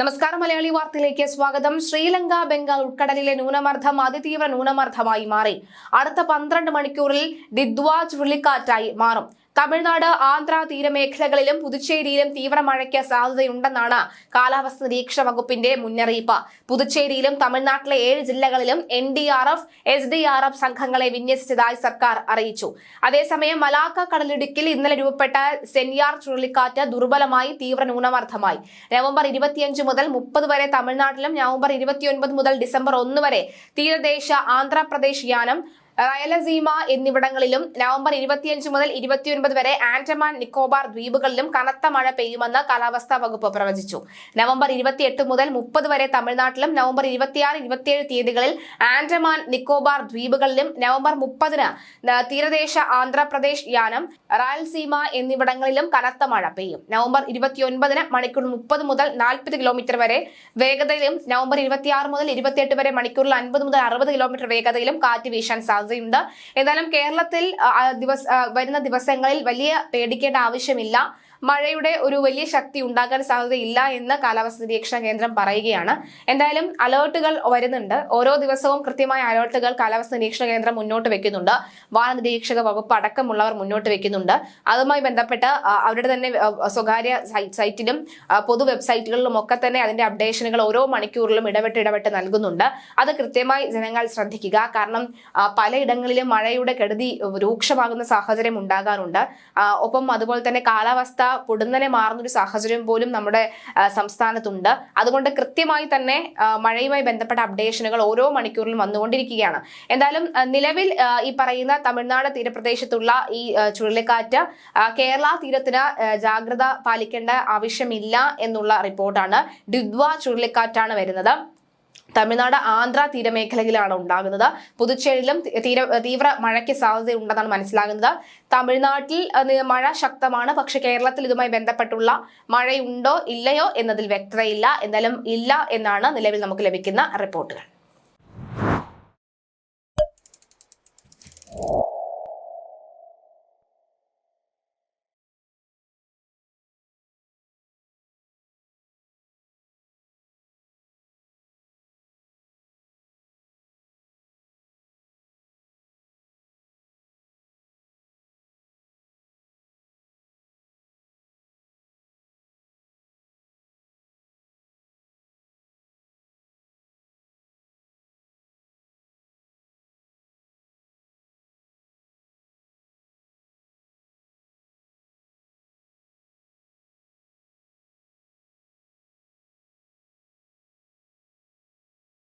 നമസ്കാരം മലയാളി വാർത്തയിലേക്ക് സ്വാഗതം. ശ്രീലങ്ക ബംഗാൾ ഉൾക്കടലിലെ ന്യൂനമർദ്ദം അതിതീവ്ര ന്യൂനമർദ്ദമായി മാറി. അടുത്ത പന്ത്രണ്ട് മണിക്കൂറിൽ ഡിദ്വാ ചുഴലിക്കാറ്റായി മാറും. തമിഴ്നാട് ആന്ധ്ര തീരമേഖലകളിലും പുതുച്ചേരിയിലും തീവ്ര മഴയ്ക്ക് സാധ്യതയുണ്ടെന്നാണ് കാലാവസ്ഥ നിരീക്ഷണ വകുപ്പിന്റെ മുന്നറിയിപ്പ്. പുതുച്ചേരിയിലും തമിഴ്നാട്ടിലെ ഏഴ് ജില്ലകളിലും N D R F S D R F സംഘങ്ങളെ വിന്യസിച്ചതായി സർക്കാർ അറിയിച്ചു. അതേസമയം മലാക്ക കടലിടുക്കിൽ ഇന്നലെ രൂപപ്പെട്ട സെൻയാർ ചുഴലിക്കാറ്റ് ദുർബലമായി തീവ്ര ന്യൂനമർദ്ദമായി. നവംബർ ഇരുപത്തിയഞ്ച് മുതൽ മുപ്പത് വരെ തമിഴ്നാട്ടിലും നവംബർ ഇരുപത്തിയൊൻപത് മുതൽ ഡിസംബർ ഒന്ന് വരെ തീരദേശ ആന്ധ്രാപ്രദേശ് യാനം റയലസീമ എന്നിവിടങ്ങളിലും നവംബർ ഇരുപത്തിയഞ്ച് മുതൽ ഇരുപത്തിയൊൻപത് വരെ ആൻഡമാൻ നിക്കോബാർ ദ്വീപുകളിലും കനത്ത മഴ പെയ്യുമെന്ന് കാലാവസ്ഥാ വകുപ്പ് പ്രവചിച്ചു. നവംബർ ഇരുപത്തിയെട്ട് മുതൽ മുപ്പത് വരെ തമിഴ്നാട്ടിലും നവംബർ ഇരുപത്തിയാറ് ഇരുപത്തിയേഴ് തീയതികളിൽ ആൻഡമാൻ നിക്കോബാർ ദ്വീപുകളിലും നവംബർ മുപ്പതിന് തീരദേശ ആന്ധ്രാപ്രദേശ് യാനം റായൽസീമ എന്നിവിടങ്ങളിലും കനത്ത മഴ പെയ്യും. നവംബർ ഇരുപത്തിയൊൻപതിന് മണിക്കൂർ മുപ്പത് മുതൽ നാൽപ്പത് കിലോമീറ്റർ വരെ വേഗതയിലും നവംബർ ഇരുപത്തിയാറ് മുതൽ ഇരുപത്തിയെട്ട് വരെ മണിക്കൂറിൽ അൻപത് മുതൽ അറുപത് കിലോമീറ്റർ വേഗതയിലും കാറ്റ് വീശാൻ സാധ്യതയുണ്ട്. ഏതായാലും കേരളത്തിൽ ദിവസ വരുന്ന ദിവസങ്ങളിൽ വലിയ പേടിക്കേണ്ട ആവശ്യമില്ല. മഴയുടെ ഒരു വലിയ ശക്തി ഉണ്ടാകാൻ സാധ്യതയില്ല എന്ന് കാലാവസ്ഥാ നിരീക്ഷണ കേന്ദ്രം പറയുകയാണ്. എന്തായാലും അലേർട്ടുകൾ വരുന്നുണ്ട്. ഓരോ ദിവസവും കൃത്യമായ അലേർട്ടുകൾ കാലാവസ്ഥാ നിരീക്ഷണ കേന്ദ്രം മുന്നോട്ട് വെക്കുന്നുണ്ട്. വാന നിരീക്ഷക വകുപ്പ് അടക്കമുള്ളവർ മുന്നോട്ട് വെക്കുന്നുണ്ട്. അതുമായി ബന്ധപ്പെട്ട് അവരുടെ തന്നെ സ്വകാര്യ സൈറ്റിലും പൊതു വെബ്സൈറ്റുകളിലും ഒക്കെ തന്നെ അതിന്റെ അപ്ഡേഷനുകൾ ഓരോ മണിക്കൂറിലും ഇടപെട്ട് ഇടപെട്ട് നൽകുന്നുണ്ട്. അത് കൃത്യമായി ജനങ്ങൾ ശ്രദ്ധിക്കുക. കാരണം പലയിടങ്ങളിലും മഴയുടെ കെടുതി രൂക്ഷമാകുന്ന സാഹചര്യം ഉണ്ടാകാറുണ്ട്. ഒപ്പം അതുപോലെ തന്നെ കാലാവസ്ഥ പൊടുന്നനെ മാറുന്ന ഒരു സാഹചര്യം പോലും നമ്മുടെ സംസ്ഥാനത്തുണ്ട്. അതുകൊണ്ട് കൃത്യമായി തന്നെ മഴയുമായി ബന്ധപ്പെട്ട അപ്ഡേഷനുകൾ ഓരോ മണിക്കൂറിലും വന്നുകൊണ്ടിരിക്കുകയാണ്. എന്തായാലും നിലവിൽ ഈ പറയുന്ന തമിഴ്നാട് തീരപ്രദേശത്തുള്ള ഈ ചുഴലിക്കാറ്റ് കേരള തീരത്തിന് ജാഗ്രത പാലിക്കേണ്ട ആവശ്യമില്ല എന്നുള്ള റിപ്പോർട്ടാണ് ഡിദ്വ ചുഴലിക്കാറ്റാണ് വരുന്നത്. തമിഴ്നാട് ആന്ധ്ര തീരമേഖലയിലാണ് ഉണ്ടാകുന്നത്. പുതുച്ചേരിയിലും തീര തീവ്ര മഴയ്ക്ക് സാധ്യതയുണ്ടെന്നാണ് മനസ്സിലാകുന്നത്. തമിഴ്നാട്ടിൽ മഴ ശക്തമാണ്. പക്ഷെ കേരളത്തിൽ ഇതുമായി ബന്ധപ്പെട്ടുള്ള മഴയുണ്ടോ ഇല്ലയോ എന്നതിൽ വ്യക്തതയില്ല. എന്നാലും ഇല്ല എന്നാണ് നിലവിൽ നമുക്ക് ലഭിക്കുന്ന റിപ്പോർട്ടുകൾ.